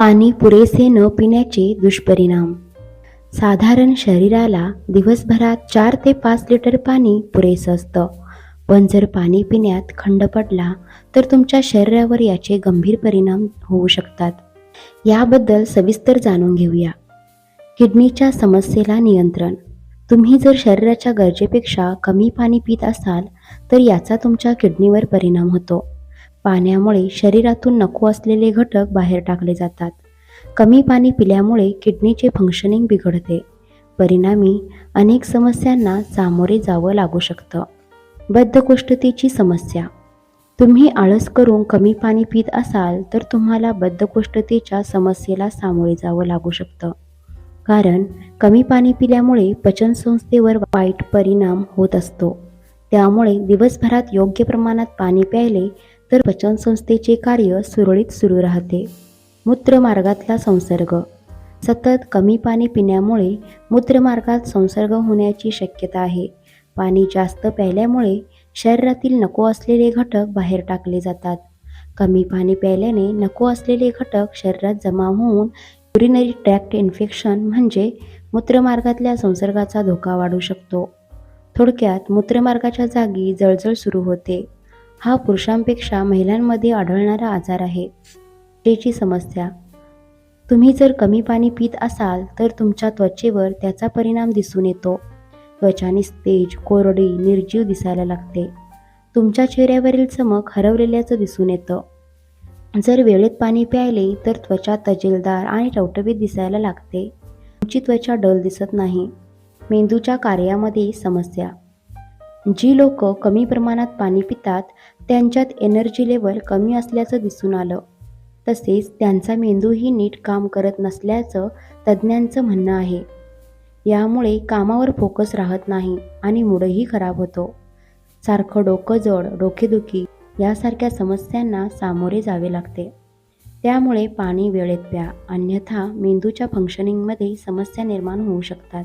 पाणी पुरेसे न पिण्याचे दुष्परिणाम. साधारण शरीराला दिवसभरात चार ते पाच लिटर पाणी पुरेसं असतं. पण जर पाणी पिण्यात खंड पडला तर तुमच्या शरीरावर याचे गंभीर परिणाम होऊ शकतात. याबद्दल सविस्तर जाणून घेऊया. किडनीच्या समस्येला नियंत्रण. तुम्ही जर शरीराच्या गरजेपेक्षा कमी पाणी पित असाल तर याचा तुमच्या किडनीवर परिणाम होतो. पाण्यामुळे शरीरातून नको असलेले घटक बाहेर टाकले जातात. कमी पाणी पिल्यामुळे किडनीचे फंक्शनिंग बिघडते. परिणामी अनेक समस्यांना सामोरे जावं लागू शकतं. बद्धकोष्ठतेची समस्या. तुम्ही आळस करून कमी पाणी पित असाल तर तुम्हाला बद्धकोष्ठतेच्या समस्येला सामोरे जावं लागू शकतं. कारण कमी पाणी पिल्यामुळे पचनसंस्थेवर वाईट परिणाम होत असतो. त्यामुळे दिवसभरात योग्य प्रमाणात पाणी प्यायले तर पचनसंस्थेचे कार्य सुरळीत सुरू राहते. मूत्रमार्गातला संसर्ग. सतत कमी पाणी पिण्यामुळे मूत्रमार्गात संसर्ग होण्याची शक्यता आहे. पाणी जास्त प्यायल्यामुळे शरीरातील नको असलेले घटक बाहेर टाकले जातात. कमी पाणी प्यायल्याने नको असलेले घटक शरीरात जमा होऊन युरिनरी ट्रॅक्ट इन्फेक्शन म्हणजे मूत्रमार्गातल्या संसर्गाचा धोका वाढू शकतो. थोडक्यात मूत्रमार्गाच्या जागी जळजळ सुरू होते. हा पुरुषांपेक्षा महिलांमध्ये आढळणारा आजार आहे. त्वचेची समस्या. तुम्ही जर कमी पाणी पित असाल तर तुमच्या त्वचेवर त्याचा परिणाम दिसून येतो. त्वचा निस्तेज कोरडी निर्जीव दिसायला लागते. तुमच्या चेहऱ्यावरील चमक हरवलेल्याचं दिसून येतं. जर वेळेत पाणी प्यायले तर त्वचा तजेलदार आणि टवटवीत दिसायला लागते. तुमची त्वचा डल दिसत नाही. मेंदूच्या कार्यामध्ये समस्या. जी लोक कमी प्रमाणात पाणी पितात त्यांच्यात एनर्जी लेवल कमी असल्याचं दिसून आलं. तसेच त्यांचा मेंदूही नीट काम करत नसल्याचं तज्ज्ञांचं म्हणणं आहे. यामुळे कामावर फोकस राहत नाही आणि मूडही खराब होतो. सारखं डोकं जड डोकेदुखी यासारख्या समस्यांना सामोरे जावे लागते. त्यामुळे पाणी वेळेत प्या अन्यथा मेंदूच्या फंक्शनिंगमध्ये समस्या निर्माण होऊ शकतात.